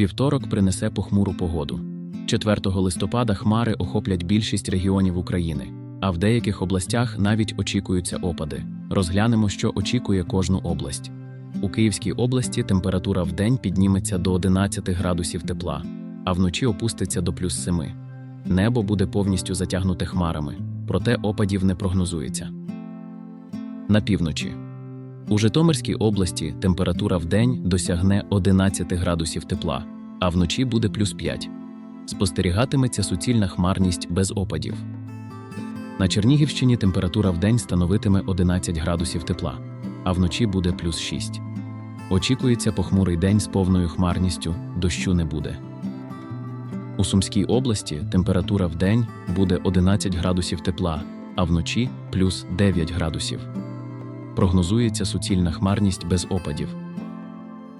Вівторок принесе похмуру погоду. 4 листопада хмари охоплять більшість регіонів України, а в деяких областях навіть очікуються опади. Розглянемо, що очікує кожну область. У Київській області температура в день підніметься до 11 градусів тепла, а вночі опуститься до плюс 7. Небо буде повністю затягнуте хмарами, проте опадів не прогнозується. На півночі. У Житомирській області температура в день досягне 11 градусів тепла, а вночі буде плюс 5. Спостерігатиметься суцільна хмарність без опадів. На Чернігівщині температура в день становитиме 11 градусів тепла, а вночі буде плюс 6. Очікується похмурий день з повною хмарністю, дощу не буде. У Сумській області температура в день буде 11 градусів тепла, а вночі плюс 9 градусів. Прогнозується суцільна хмарність без опадів.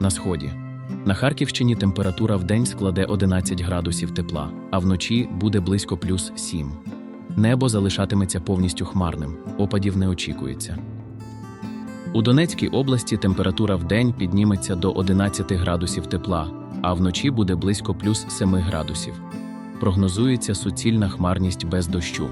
На сході. На Харківщині температура в день складе 11 градусів тепла, а вночі буде близько плюс 7. Небо залишатиметься повністю хмарним, опадів не очікується. У Донецькій області температура в день підніметься до 11 градусів тепла, а вночі буде близько плюс 7 градусів. Прогнозується суцільна хмарність без дощу.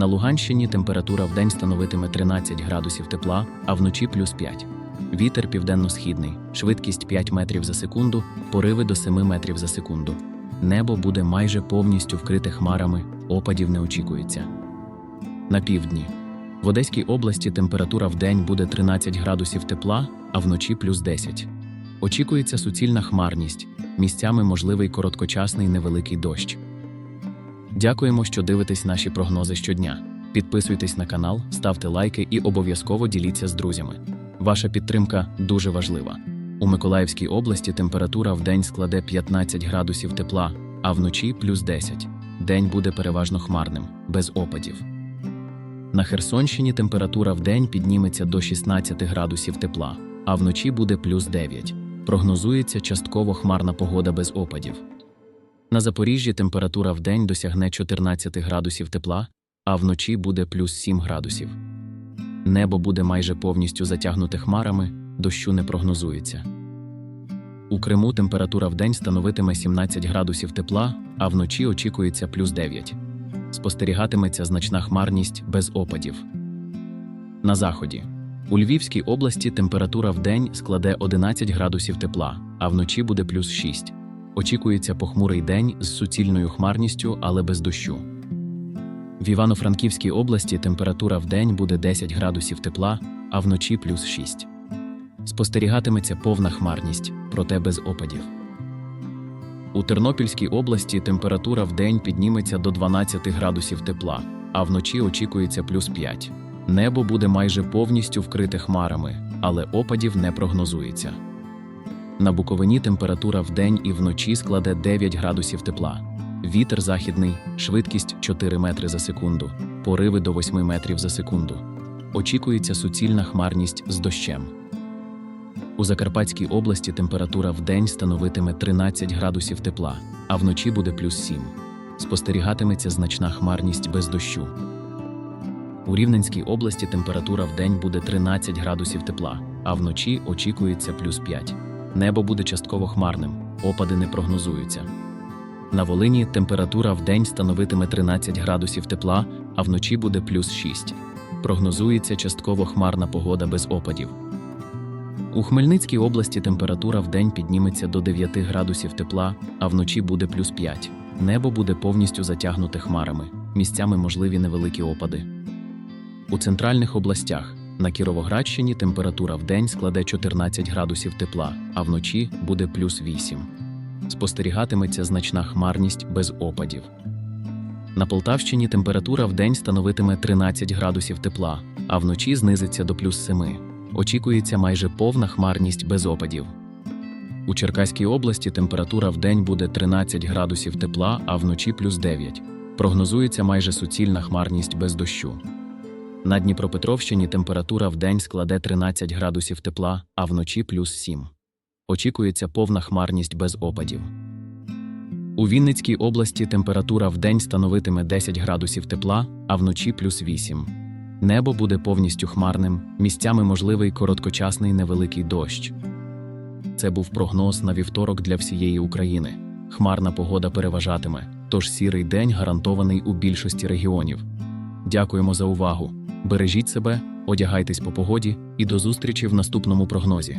На Луганщині температура в день становитиме 13 градусів тепла, а вночі плюс 5. Вітер південно-східний, швидкість 5 метрів за секунду, пориви до 7 метрів за секунду. Небо буде майже повністю вкрите хмарами, опадів не очікується. На півдні. В Одеській області температура в день буде 13 градусів тепла, а вночі плюс 10. Очікується суцільна хмарність, місцями можливий короткочасний невеликий дощ. Дякуємо, що дивитесь наші прогнози щодня. Підписуйтесь на канал, ставте лайки і обов'язково діліться з друзями. Ваша підтримка дуже важлива. У Миколаївській області температура в день складе 15 градусів тепла, а вночі плюс 10. День буде переважно хмарним, без опадів. На Херсонщині температура в день підніметься до 16 градусів тепла, а вночі буде плюс 9. Прогнозується частково хмарна погода без опадів. На Запоріжжі температура в день досягне 14 градусів тепла, а вночі буде плюс 7 градусів. Небо буде майже повністю затягнуте хмарами, дощу не прогнозується. У Криму температура в день становитиме 17 градусів тепла, а вночі очікується плюс 9. Спостерігатиметься значна хмарність без опадів. На заході. У Львівській області температура в день складе 11 градусів тепла, а вночі буде плюс 6. Очікується похмурий день з суцільною хмарністю, але без дощу. В Івано-Франківській області температура в день буде 10 градусів тепла, а вночі плюс 6. Спостерігатиметься повна хмарність, проте без опадів. У Тернопільській області температура в день підніметься до 12 градусів тепла, а вночі очікується плюс 5. Небо буде майже повністю вкрите хмарами, але опадів не прогнозується. На Буковині температура в день і вночі складе 9 градусів тепла. Вітер західний, швидкість 4 метри за секунду, пориви до 8 метрів за секунду. Очікується суцільна хмарність з дощем. У Закарпатській області температура в день становитиме 13 градусів тепла, а вночі буде плюс 7. Спостерігатиметься значна хмарність без дощу. У Рівненській області температура в день буде 13 градусів тепла, а вночі очікується плюс 5. Небо буде частково хмарним, опади не прогнозуються. На Волині температура в день становитиме 13 градусів тепла, а вночі буде плюс 6. Прогнозується частково хмарна погода без опадів. У Хмельницькій області температура в день підніметься до 9 градусів тепла, а вночі буде плюс 5. Небо буде повністю затягнуте хмарами, місцями можливі невеликі опади. У центральних областях на Кіровоградщині температура в день складе 14 градусів тепла, а вночі буде плюс 8. Спостерігатиметься значна хмарність без опадів. На Полтавщині температура в день становитиме 13 градусів тепла, а вночі знизиться до плюс 7. Очікується майже повна хмарність без опадів. У Черкаській області температура в день буде 13 градусів тепла, а вночі плюс 9. Прогнозується майже суцільна хмарність без дощу. На Дніпропетровщині температура в день складе 13 градусів тепла, а вночі плюс 7. Очікується повна хмарність без опадів. У Вінницькій області температура в день становитиме 10 градусів тепла, а вночі плюс 8. Небо буде повністю хмарним, місцями можливий короткочасний невеликий дощ. Це був прогноз на вівторок для всієї України. Хмарна погода переважатиме, тож сірий день гарантований у більшості регіонів. Дякуємо за увагу. Бережіть себе, одягайтесь по погоді і до зустрічі в наступному прогнозі.